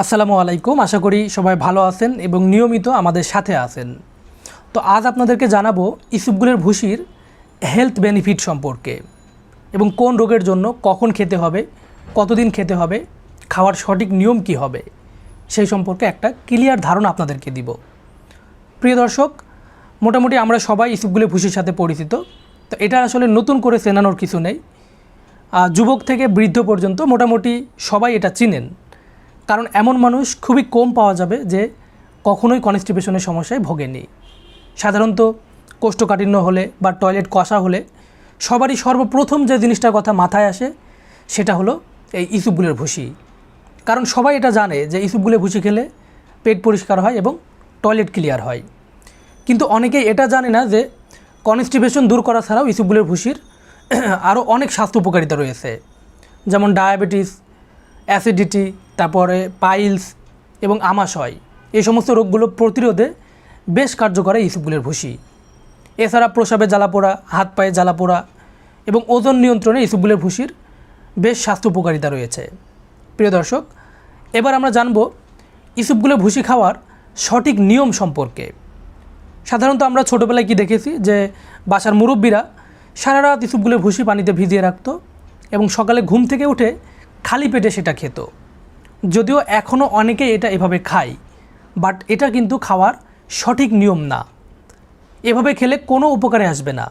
আসসালামু আলাইকুম। আশা করি সবাই ভালো আছেন এবং নিয়মিত আমাদের সাথে আছেন। তো আজ আপনাদেরকে জানাব ইসুপগুলের ভুসির হেলথ বেনিফিট সম্পর্কে এবং কোন রোগের জন্য কখন খেতে হবে, কতদিন খেতে হবে, খাওয়ার সঠিক নিয়ম কি হবে, সেই সম্পর্কে একটা ক্লিয়ার ধারণা আপনাদেরকে দিব। প্রিয় দর্শক, মোটামুটি আমরা সবাই ইসুপগুলের ভুসির সাথে পরিচিত, তো এটা আসলে নতুন করে চেনানোর কিছু নেই। যুবক থেকে বৃদ্ধ পর্যন্ত মোটামুটি সবাই এটা চিনেন। কারণ এমন মানুষ খুবই কম পাওয়া যাবে যে কখনোই কনস্টিপেশনের সমস্যায় ভোগেনি সাধারণত কোষ্ঠকাঠিন্য হলে বা টয়লেট কষা হলে সবারই সর্বপ্রথম যে জিনিসটার কথা মাথায় আসে সেটা হলো এই ইসুবগুলের ভুসি। কারণ সবাই এটা জানে যে ইসুবগুলের ভুসি খেলে পেট পরিষ্কার হয় এবং টয়লেট ক্লিয়ার হয়। কিন্তু অনেকেই এটা জানে না যে কনস্টিপেশন দূর করা ছাড়াও ইসুবগুলের ভুসির আরও অনেক স্বাস্থ্য উপকারিতা রয়েছে। যেমন ডায়াবেটিস, অ্যাসিডিটি, তারপরে পাইলস এবং আমাশয়। এই সমস্ত রোগগুলো প্রতিরোধে বেশ কার্যকর এই ইসুবগুলের ভুসি এছাড়া প্রসাবে জ্বালা জ্বালাপোড়া হাত পায়ে জ্বালা জ্বালাপোড়া এবং ওজন নিয়ন্ত্রণে ইসুবগুলের ভুসির বেশ স্বাস্থ্য উপকারিতা রয়েছে। প্রিয় দর্শক, এবার আমরা জানব ইসুবগুলের ভুসি খাওয়ার সঠিক নিয়ম সম্পর্কে। সাধারণত আমরা ছোটোবেলায় কি দেখেছি যে বাসার মুরব্বীরা সারা রাত ইসুপগুলো ভুসি পানিতে ভিজিয়ে রাখতো এবং সকালে ঘুম থেকে উঠে খালি পেটে সেটা খেত। যদিও এখনও অনেকে এটা এভাবে খায়, বাট এটা কিন্তু খাওয়ার সঠিক নিয়ম না। এভাবে খেলে কোনো উপকারে আসবে না।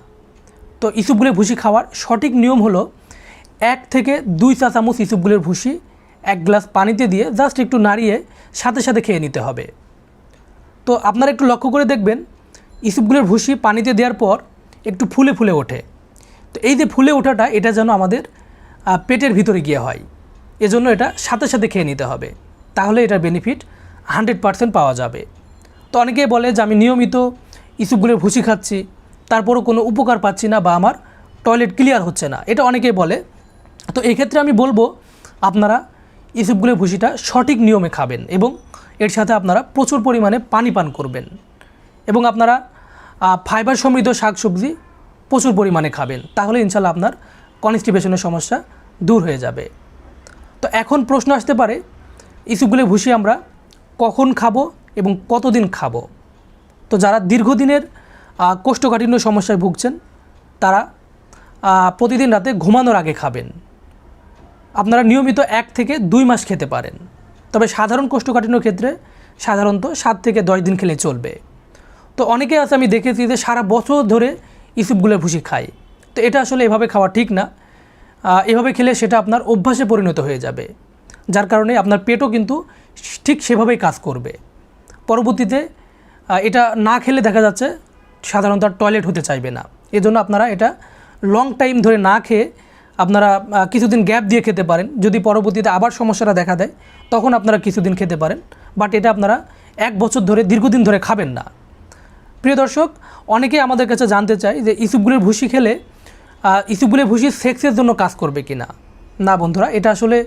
তো ইসুপগুলের ভুসি খাওয়ার সঠিক নিয়ম হলো এক থেকে দুই চা চামচ ইসুপগুলের ভুসি এক গ্লাস পানিতে দিয়ে জাস্ট একটু নাড়িয়ে সাথে সাথে খেয়ে নিতে হবে। তো আপনারা একটু লক্ষ্য করে দেখবেন ইসুপগুলোর ভুসি পানিতে দেওয়ার পর একটু ফুলে ফুলে ওঠে। তো এই যে ফুলে ওঠাটা, এটা যেন আমাদের পেটের ভিতরে গিয়ে হয়। এজন্য এটা সাথে সাথে খেয়ে নিতে হবে। তাহলে এটার বেনিফিট হান্ড্রেড পারসেন্ট পাওয়া যাবে। তো অনেকেই বলে যে, আমি নিয়মিত ইসুপগুলোর ভুসি খাচ্ছি, তারপরও কোনো উপকার পাচ্ছি না বা আমার টয়লেট ক্লিয়ার হচ্ছে না। এটা অনেকেই বলে। তো এই ক্ষেত্রে আমি বলব, আপনারা ইসুপগুলোর ভুসিটা সঠিক নিয়মে খাবেন এবং এর সাথে আপনারা প্রচুর পরিমাণে পানি পান করবেন। এবং আপনারা ফাইবার সমৃদ্ধ শাকসবজি প্রচুর পরিমাণে খাবেন, তাহলে ইনশাল্লাহ আপনার কনস্টিপেশনের সমস্যা দূর হয়ে যাবে। তো এখন প্রশ্ন আসতে পারে ইসুপগুলো ভুসি আমরা কখন খাব এবং কতদিন খাব? তো যারা দীর্ঘদিনের কোষ্ঠকাঠিন্য সমস্যায় ভুগছেন, তারা প্রতিদিন রাতে ঘুমানোর আগে খাবেন। আপনারা নিয়মিত এক থেকে দুই মাস খেতে পারেন। তবে সাধারণ কোষ্ঠকাঠিন্যর ক্ষেত্রে সাধারণত সাত থেকে দশ দিন খেলে চলবে। তো অনেকে আছে, আমি দেখেছি যে সারা বছর ধরে ইসুপগুলোর ভুসি খায়। তো এটা আসলে এভাবে খাওয়া ঠিক না। এভাবে খেলে সেটা আপনার অভ্যাসে পরিণত হয়ে যাবে। যার কারণে আপনার পেটও কিন্তু ঠিক সেভাবেই কাজ করবে। পরবর্তীতে এটা না খেলে দেখা যাচ্ছে সাধারণত আর টয়লেট হতে চাইবে না। এজন্য আপনারা এটা লং টাইম ধরে না খেয়ে আপনারা কিছুদিন গ্যাপ দিয়ে খেতে পারেন। যদি পরবর্তীতে আবার সমস্যাটা দেখা দেয়, তখন আপনারা কিছুদিন খেতে পারেন। বাট এটা আপনারা এক বছর ধরে, দীর্ঘদিন ধরে খাবেন না। প্রিয় দর্শক, অনেকেই আমাদের কাছে জানতে চায় যে ইসুপগুলের ভুসি খেলে ইসুপগুলের ভুসি সেক্সের জন্য কাজ করবে কি না না বন্ধুরা, এটা আসলে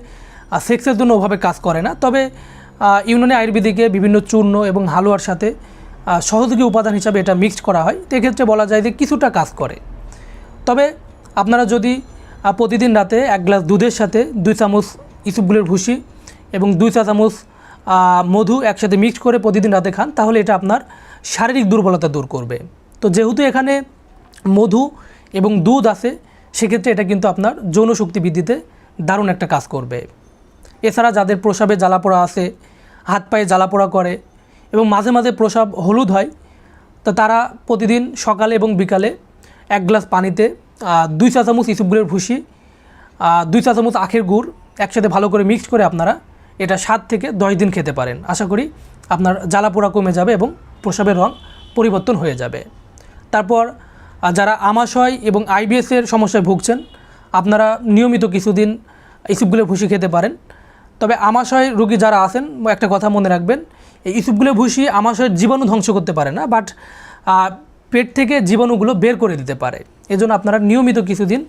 সেক্সের জন্য ওভাবে কাজ করে না। তবে ইউনানি আয়ুর্বেদিকে বিভিন্ন চূর্ণ এবং হালুয়ার সাথে সহযোগী উপাদান হিসাবে এটা মিক্সড করা হয়। এক্ষেত্রে বলা যায় যে কিছুটা কাজ করে। তবে আপনারা যদি প্রতিদিন রাতে এক গ্লাস দুধের সাথে দুই চামচ ইসুপগুলের ভুসি এবং দুই চা চামচ মধু একসাথে মিক্স করে প্রতিদিন রাতে খান, তাহলে এটা আপনার শারীরিক দুর্বলতা দূর করবে। তো যেহেতু এখানে মধু এবং দুধ আছে, সেক্ষেত্রে এটা কিন্তু আপনার যৌন শক্তি বৃদ্ধিতে দারুণ একটা কাজ করবে। এছাড়া যাদের প্রসাবে জ্বালাপোড়া আছে, হাত পায়ে জ্বালাপোড়া করে এবং মাঝে মাঝে প্রসাব হলুদ হয়, তো তারা প্রতিদিন সকালে এবং বিকালে এক গ্লাস পানিতে দুই চা চামচ ইসুপগুলের ভুসি দুই চা চামচ আখের গুড় একসাথে ভালো করে মিক্সড করে আপনারা এটা সাত থেকে দশ দিন খেতে পারেন। আশা করি আপনার জ্বালাপোড়া কমে যাবে এবং প্রসাবের রং পরিবর্তন হয়ে যাবে। তারপর যারা আমাশয় এবং আইবিএসের সমস্যায় ভুগছেন, আপনারা নিয়মিত কিছুদিন ইসুপগুলের ভুসি খেতে পারেন। তবে আমাশয় রোগী যারা আছেন, একটা কথা মনে রাখবেন, এই ইসুপগুলো ভুসি আমাশয়ের জীবাণু ধ্বংস করতে পারে না, বাট পেট থেকে জীবাণুগুলো বের করে দিতে পারে। এজন্য আপনারা নিয়মিত কিছুদিন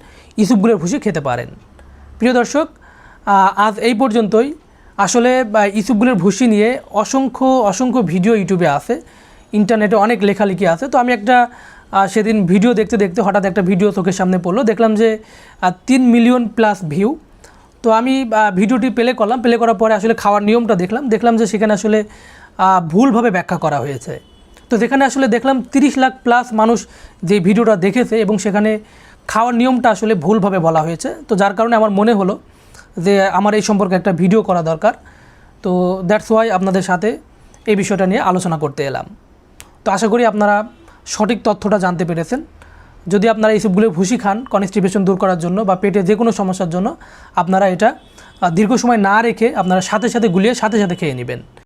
ইসুপগুলোর ভুসি খেতে পারেন। প্রিয় দর্শক আজ এই পর্যন্তই। আসলে আহ, ইসুপগুলোর ভুসি নিয়ে অসংখ্য অসংখ্য ভিডিও ইউটিউবে আছে। ইন্টারনেটে অনেক লেখালেখি আছে। তো আমি একটা সেদিন ভিডিও দেখতে দেখতে হঠাৎ একটা ভিডিও চোখের সামনে পড়ল। দেখলাম যে তিন মিলিয়ন প্লাস ভিউ। তো আমি ভিডিওটি প্লে করলাম। প্লে করার পরে আসলে খাওয়ার নিয়মটা দেখলাম। দেখলাম যে সেখানে আসলে ভুলভাবে ব্যাখ্যা করা হয়েছে। তো যেখানে আসলে দেখলাম তিরিশ লাখ প্লাস মানুষ যে ভিডিওটা দেখেছে এবং সেখানে খাওয়ার নিয়মটা আসলে ভুলভাবে বলা হয়েছে। তো যার কারণে আমার মনে হলো যে আমার এই সম্পর্কে একটা ভিডিও করা দরকার। তো দ্যাটস ওয়াই আপনাদের সাথে এই বিষয়টা নিয়ে আলোচনা করতে এলাম। তো আশা করি আপনারা সঠিক তথ্যটা জানতে পেরেছেন। যদি আপনারা এইসবগুলো ভুসি খান কনস্টিপেশন দূর করার জন্য বা পেটে যে কোনো সমস্যার জন্য, আপনারা এটা দীর্ঘ সময় না রেখে আপনারা সাথে সাথে গুলিয়ে সাথে সাথে খেয়ে নেবেন।